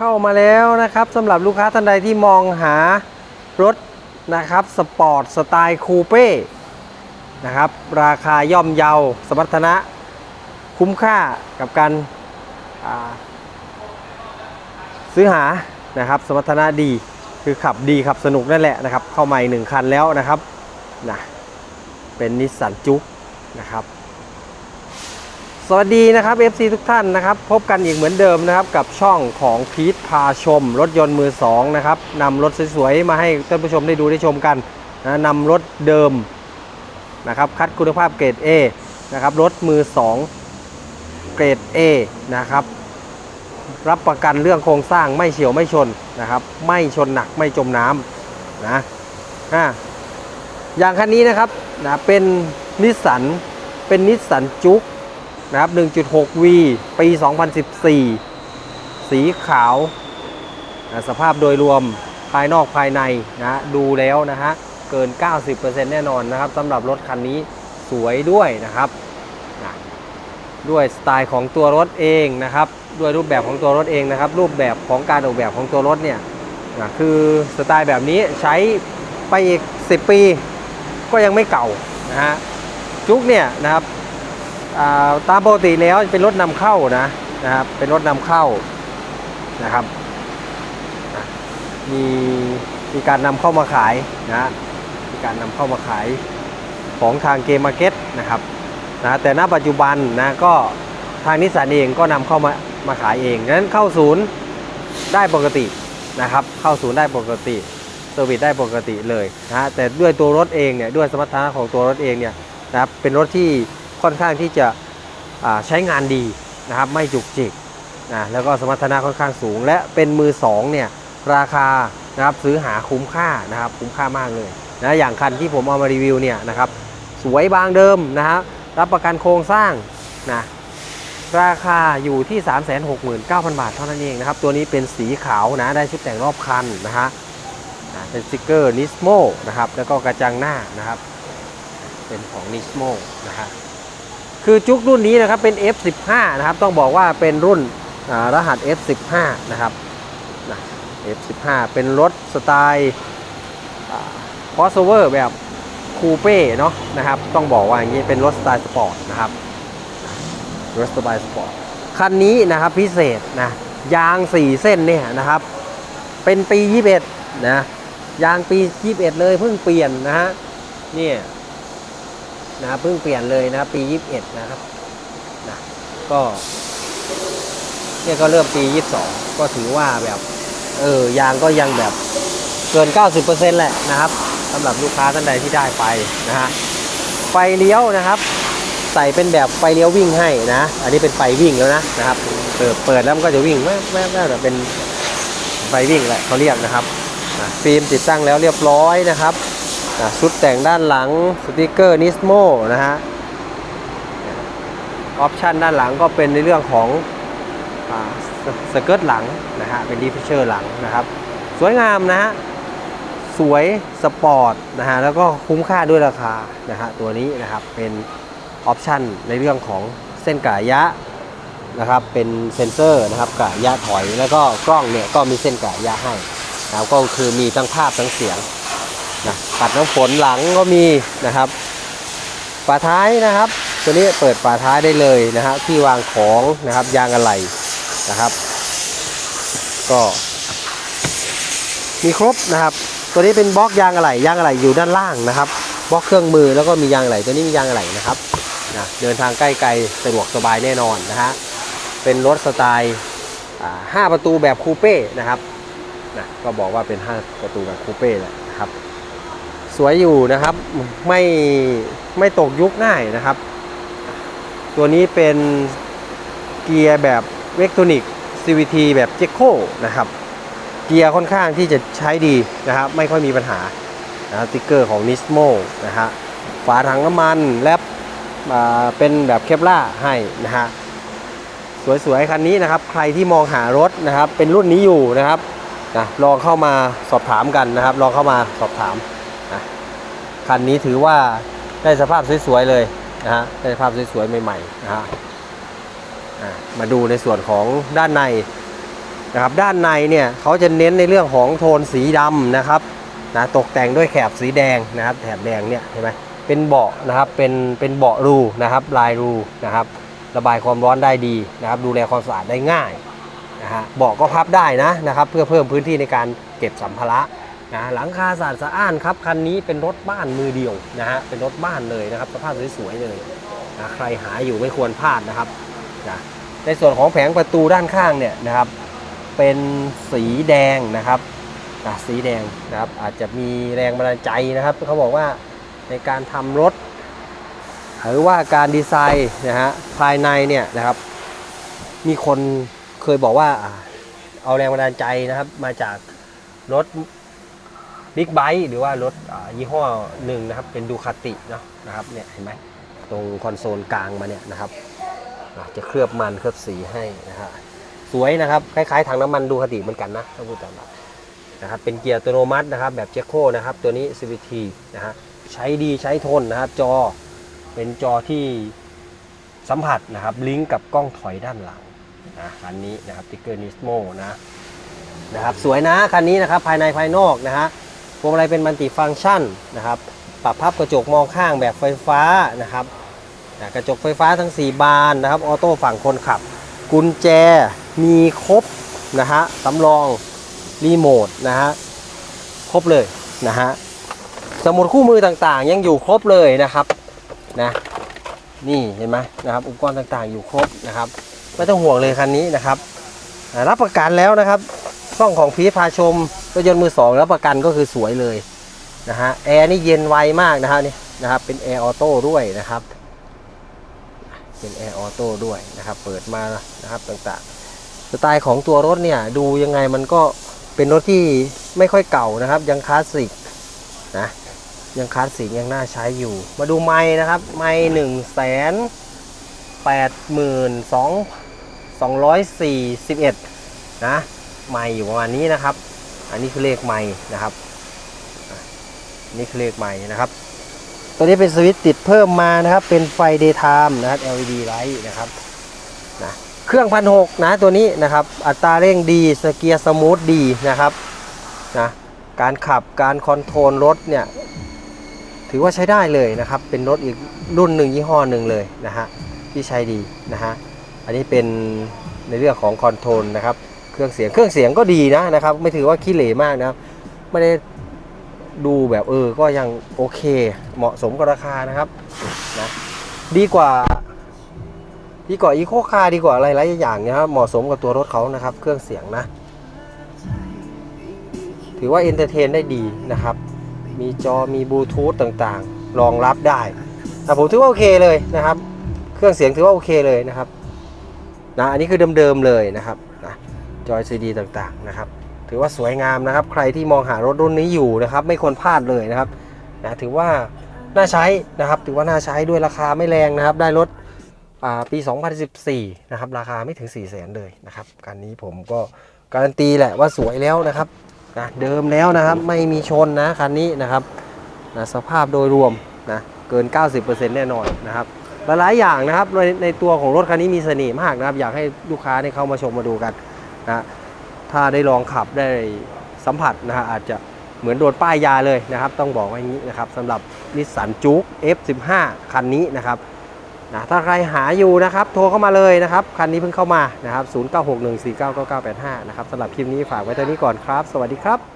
เข้ามาแล้วนะครับสำหรับลูกค้าท่านใดที่มองหารถนะครับสปอร์ตสไตล์คูเป้นะครับราคาย่อมเยาสมรรถนะคุ้มค่ากับการซื้อหานะครับสมรรถนะดีคือขับดีขับสนุกนั่นแหละนะครับ เข้ามาอีกหนึ่งคันแล้วนะครับนะเป็นนิสสันจุกนะครับ สวัสดีนะครับ FC ทุกท่านนะครับ พบกันอีกเหมือนเดิมนะครับ กับช่องของพีทพาชม รถยนต์มือสองนะครับนำรถสวยๆ มาให้ท่านผู้ชมได้ดูได้ชมกันนะนำรถเดิมนะครับ คัดคุณภาพเกรด A นะครับ รถมือสองเกรด A นะครับ รับประกันเรื่องโครงสร้างไม่เฉียวไม่ชนนะครับ ไม่ชนหนักไม่จมน้ำนะอ่าอย่างคันนี้นะครับนะเป็นนิสสันเป็นนิสสันจุก นะครับ 1.6V ปี 2014 สีขาวนะสภาพโดยรวมภายนอกภายในนะดูแล้วนะฮะ เกิน 90%แน่นอนนะครับสำหรับรถคันนี้สวยด้วยนะครับนะด้วยสไตล์ของตัวรถเองนะครับ ด้วยรูปแบบของตัวรถเองนะครับ รูปแบบของการออกแบบของตัวรถเนี่ยนะคือสไตล์แบบนี้ใช้ไปอีก 10 ปี ก็ยังไม่เก่านะฮะจุกเนี่ยนะครับ ตามปกติแล้วเป็นรถนำเข้านะนะครับเป็นรถนำเข้านะครับมีมีการนำเข้ามาขายนะมีการนำเข้ามาขายของทางเกมมาร์เก็ตนะครับนะแต่ณปัจจุบันนะก็ทางนิสสันเองก็นำเข้ามามาขายเองดังนั้นเข้าศูนย์ได้ปกตินะครับ เข้าศูนย์ได้ปกติเซอร์วิสได้ปกติเลยนะฮะแต่ด้วยตัวรถเองเนี่ยด้วยสมรรถนะของตัวรถเองเนี่ยนะครับเป็นรถที่ ค่อนข้างที่จะใช้งานดีนะครับไม่จุกจิกนะแล้วก็สมรรถนะค่อนข้างสูง และเป็นมือสองเนี่ยราคานะครับซื้อหาคุ้มค่านะครับคุ้มค่ามากเลยนะอย่างคันที่ผมเอามารีวิวเนี่ยนะครับสวยบางเดิมนะฮะรับประกันโครงสร้างนะราคาอยู่ที่ 369,000 บาทเท่านั้นเองนะครับ ตัวนี้เป็นสีขาวนะได้ชุดแต่งรอบคันนะฮะนะเป็นสติกเกอร์นิสโมนะครับแล้วก็กระจังหน้านะครับ เป็นของนิสโมนะฮะ คือจุกรุ่นนี้นะครับเป็น F15 นะครับ ต้องบอกว่าเป็นรุ่นรหัส F15 นะครับนะ F15 เป็นรถสไตล์คอสเวอร์แบบคูเป้เนาะนะครับ ต้องบอกว่าอย่างนี้เป็นรถสไตล์สปอร์ตนะครับรถสไตล์สปอร์ตคันนี้นะครับพิเศษนะยาง 4 เส้นเนี่ยนะครับ เป็นปี 21 นะยางปี 21 เลยเพิ่งเปลี่ยนนะฮะเนี่ย นะเพิ่งเปลี่ยนเลยนะปี 21 นะครับนะก็เนี่ยก็เริ่มปี 22 ก็ถือว่าแบบเออยางก็ยังแบบเกิน 90%แหละนะครับสำหรับลูกค้าท่านใดที่ได้ไปนะฮะไฟเลี้ยวนะครับ ใส่เป็นแบบไฟเลี้ยววิ่งให้นะ อันนี้เป็นไฟวิ่งแล้วนะนะครับเปิดเปิดแล้วมันก็จะวิ่งแวบแวบแวบแบบเป็นไฟวิ่งแหละเขาเรียกนะครับฟิล์มติดตั้งแล้วเรียบร้อยนะครับ ชุดแต่งด้านหลังสติกเกอร์นิสโมนะฮะออปชันด้านหลังก็เป็นในเรื่องของสเกิร์ตหลังนะฮะเป็นดีฟิเชอร์หลังนะครับ สวยงามนะฮะสวยสปอร์ตนะฮะแล้วก็คุ้มค่าด้วยราคานะฮะตัวนี้นะครับเป็นออปชันในเรื่องของเส้นกะยะนะครับเป็นเซนเซอร์นะครับกะยะถอยแล้วก็กล้องเนี่ยก็มีเส้นกะยะให้นะครับก็คือมีทั้งภาพทั้งเสียง นะปัดน้ำฝนหลังก็มีนะครับฝาท้ายนะครับ ตัวนี้เปิดฝาท้ายได้เลยนะฮะที่วางของนะครับยางอะไหล่นะครับ ก็มีครบนะครับ ตัวนี้เป็นบล็อกยางอะไหล่ยางอะไหล่อยู่ด้านล่างนะครับบล็อกเครื่องมือแล้วก็มียางอะไหล่ตัวนี้มียางอะไหล่นะครับนะเดินทางใกล้ไกลสะดวกสบายแน่นอนนะฮะเป็นรถสไตล์อ่าห้าประตูแบบคูเป้นะครับนะก็บอกว่าเป็น 5 ประตูแบบคูเป้แหละนะครับ สวยอยู่นะครับ ไม่ไม่ตกยุคง่ายนะครับ ตัวนี้เป็นเกียร์แบบเวกโทนิก CVT แบบเจโคนะครับ เกียร์ค่อนข้างที่จะใช้ดีนะครับ ไม่ค่อยมีปัญหานะสติ๊กเกอร์ของ Nismo นะฮะฝาถังน้ำมันแลบอ่าเป็นแบบเคปล่าให้นะฮะสวยๆ คันนี้นะครับ ใครที่มองหารถนะครับ เป็นรุ่นนี้อยู่นะครับนะลองเข้ามาสอบถามกันนะครับ ลองเข้ามาสอบถาม คันนี้ถือว่าได้สภาพสวยๆเลยนะฮะได้สภาพสวยๆใหม่ๆนะฮะมาดูในส่วนของด้านในนะครับด้านในเนี่ยเขาจะเน้นในเรื่องของโทนสีดำนะครับนะตกแต่งด้วยแถบสีแดงนะครับแถบแดงเนี่ยเห็นไหมเป็นเบาะนะครับเป็นเป็นเบาะรูนะครับลายรูนะครับระบายความร้อนได้ดีนะครับดูแลความสะอาดได้ง่ายนะฮะเบาะก็พับได้นะนะครับเพื่อเพิ่มพื้นที่ในการเก็บสัมภาระ นะหลังคาสะอาดสะอ้านครับคันนี้เป็นรถบ้านมือเดียวนะฮะเป็นรถบ้านเลยนะครับสภาพสวยๆเลยนะใครหาอยู่ไม่ควรพลาดนะครับนะในส่วนของแผงประตูด้านข้างเนี่ยนะครับ เป็นสีแดงนะครับอะสีแดงนะครับอาจจะมีแรงบันดาลใจนะครับเขาบอกว่าในการทำรถ หรือว่าการดีไซน์นะฮะภายในเนี่ยนะครับ มีคนเคยบอกว่าเอาแรงบันดาลใจนะครับ มาจากรถ บิ๊กไบค์หรือว่ารถยี่ห้อหนึ่งนะครับ เป็นดูคาติเนาะนะครับเนี่ยเห็นไหมตรงคอนโซลกลางมาเนี่ยนะครับจะเคลือบมันเคลือบสีให้นะฮะสวยนะครับ คล้ายๆถังน้ำมันดูคาติเหมือนกันนะถ้าพูดตามหลักนะครับเป็นเกียร์อัตโนมัตินะครับ แบบเจคโคนะครับ ตัวนี้ CVT นะฮะใช้ดีใช้ทนนะครับ จอเป็นจอที่สัมผัสนะครับลิงก์กับกล้องถอยด้านหลังนะคันนี้นะครับติ๊กเกอร์นิสโมนะนะครับสวยนะคันนี้นะครับภายในภายนอกนะฮะ วงมาลัยเป็นมัลติฟังก์ชันนะครับ ปรับพับกระจกมองข้างแบบไฟฟ้านะครับกระจกไฟฟ้าทั้ง 4 บานนะครับ ออโต้ฝั่งคนขับ กุญแจมีครบนะฮะสำรองรีโมทนะฮะครบเลยนะฮะสมุดคู่มือต่างๆ ยังอยู่ครบเลยนะครับนะนี่เห็นไหมนะครับอุปกรณ์ต่างๆอยู่ครบนะครับ ไม่ต้องห่วงเลยคันนี้นะครับ รับประกันแล้วนะครับ ช่องของพีพาชมรถยนต์มือสองรับประกันก็คือสวยเลยนะฮะแอร์นี่เย็นไวมากนะฮะนี่นะครับเป็นแอร์ออโต้ด้วยนะครับเป็นแอร์ออโต้ด้วยนะครับเปิดมานะครับต่างๆ สไตล์ของตัวรถเนี่ยดูยังไงมันก็เป็นรถที่ไม่ค่อยเก่านะครับ ยังคลาสสิกนะยังคลาสสิกยังน่าใช้อยู่ มาดูไม้นะครับ ไม้หนึ่งแสนแปดหมื่นสองสองร้อยสี่สิบเอ็ดนะ ไม้อยู่ประมาณนี้นะครับ อันนี้คือเลขไม้นะครับนี่คือเลขไม้นะครับ ตัวนี้เป็นสวิตติดเพิ่มมานะครับ เป็นไฟ daytime นะครับ LED light นะครับนะเครื่องพันหกนะตัวนี้นะครับ อัตราเร่งดีสเกียร์สมูทดีนะครับนะการขับการคอนโทรลรถเนี่ยถือว่าใช้ได้เลยนะครับ เป็นรถอีกรุ่นหนึ่งยี่ห้อหนึ่งเลยนะฮะที่ใช้ดีนะฮะอันนี้เป็นในเรื่องของคอนโทรลนะครับ เครื่องเสียงเครื่องเสียงก็ดีนะนะครับ ไม่ถือว่าขี้เหร่มากนะครับไม่ได้ดูแบบเออก็ยังโอเค เหมาะสมกับราคานะครับนะดีกว่า ดีกว่าอีโคคาร์ดีกว่าอะไรหลายอย่างนะครับเหมาะสมกับตัวรถเขานะครับ เครื่องเสียงนะ ถือว่าเอนเตอร์เทนได้ดีนะครับ มีจอมีบลูทูธต่างๆ รองรับได้แต่ผมถือว่าโอเคเลยนะครับ เครื่องเสียงถือว่าโอเคเลยนะครับนะอันนี้คือเดิมๆเลยนะครับนะ จอยซีดีต่างๆนะครับ ถือว่าสวยงามนะครับ ใครที่มองหารถรุ่นนี้อยู่นะครับ ไม่ควรพลาดเลยนะครับนะถือว่าน่าใช้นะครับ ถือว่าน่าใช้ด้วยราคาไม่แรงนะครับ ได้รถอ่าปี 2014 นะครับ ราคาไม่ถึง 4 0 0แสนเลยนะครับการนี้ผมก็การันตีแหละว่าสวยแล้วนะครับนะเดิมแล้วนะครับไม่มีชนนะคันนี้นะครับนะสภาพโดยรวมนะเกิน 90%แน่นอนนะครับหลายๆอย่างนะครับในในตัวของรถคันนี้มีเสน่ห์มากนะครับ อยากให้ลูกค้าได้เข้ามาชมมาดูกัน นะถ้าได้ลองขับได้สัมผัสนะฮะอาจจะเหมือนโดนป้ายยาเลยนะครับ ต้องบอกว่าอย่างนี้นะครับสำหรับนิสสันจุก F15 คันนี้นะครับนะถ้าใครหาอยู่นะครับโทรเข้ามาเลยนะครับ คันนี้เพิ่งเข้ามานะครับ 0961499985 นะครับสำหรับคลิปนี้ฝากไว้เท่านี้ก่อนครับ สวัสดีครับ